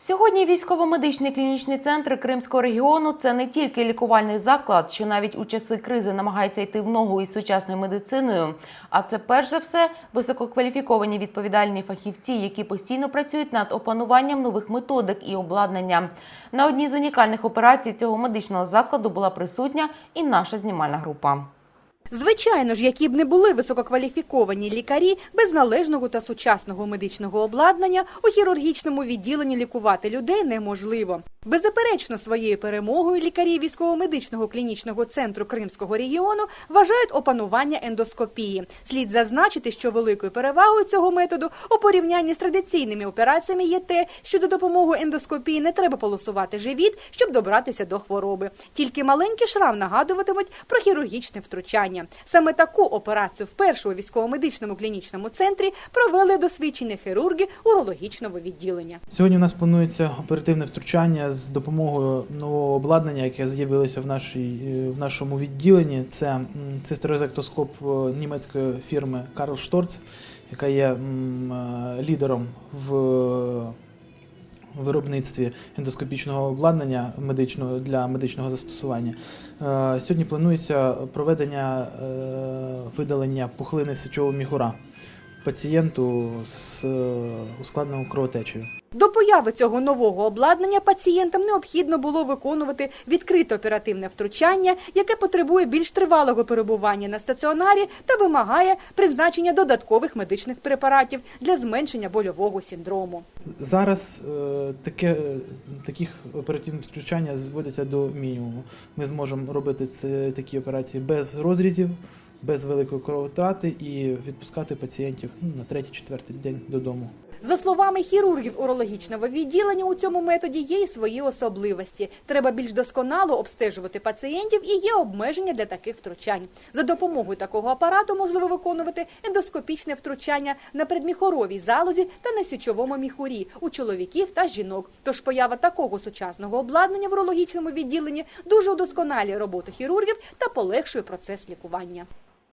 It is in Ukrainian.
Сьогодні військово-медичний клінічний центр Кримського регіону це не тільки лікувальний заклад, що навіть у часи кризи намагається йти в ногу із сучасною медициною. А це перш за все висококваліфіковані відповідальні фахівці, які постійно працюють над опануванням нових методик і обладнання. На одній з унікальних операцій цього медичного закладу була присутня і наша знімальна група. Звичайно ж, які б не були висококваліфіковані лікарі, без належного та сучасного медичного обладнання у хірургічному відділенні лікувати людей неможливо. Беззаперечно своєю перемогою лікарі військово-медичного клінічного центру Кримського регіону вважають опанування ендоскопії. Слід зазначити, що великою перевагою цього методу у порівнянні з традиційними операціями є те, що за допомогою ендоскопії не треба полосувати живіт, щоб добратися до хвороби. Тільки маленький шрам нагадуватимуть про хірургічне втручання. Саме таку операцію вперше у військово-медичному клінічному центрі провели досвідчені хірурги урологічного відділення. Сьогодні у нас планується оперативне втручання з допомогою нового обладнання, яке з'явилося в, е, в нашому відділенні. Це м, цистерозектоскоп е, німецької фірми Карл Шторц, яка є е, лідером в виробництві ендоскопічного обладнання медичного для медичного застосування. Е, Сьогодні планується проведення е, видалення пухлини сечового міхура пацієнту з е, ускладненою кровотечею. До появи цього нового обладнання пацієнтам необхідно було виконувати відкрите оперативне втручання, яке потребує більш тривалого перебування на стаціонарі та вимагає призначення додаткових медичних препаратів для зменшення больового синдрому. Зараз е, таке, таких оперативних втручання зводяться до мінімуму. Ми зможемо робити це, такі операції без розрізів, без великої кровотрати і відпускати пацієнтів ну, на третій-четвертий день додому. За словами хірургів урологічного відділення, у цьому методі є і свої особливості. Треба більш досконало обстежувати пацієнтів і є обмеження для таких втручань. За допомогою такого апарату можливо виконувати ендоскопічне втручання на предміхоровій залозі та на січовому міхурі у чоловіків та жінок. Тож поява такого сучасного обладнання в урологічному відділенні дуже удосконалює роботу хірургів та полегшує процес лікування.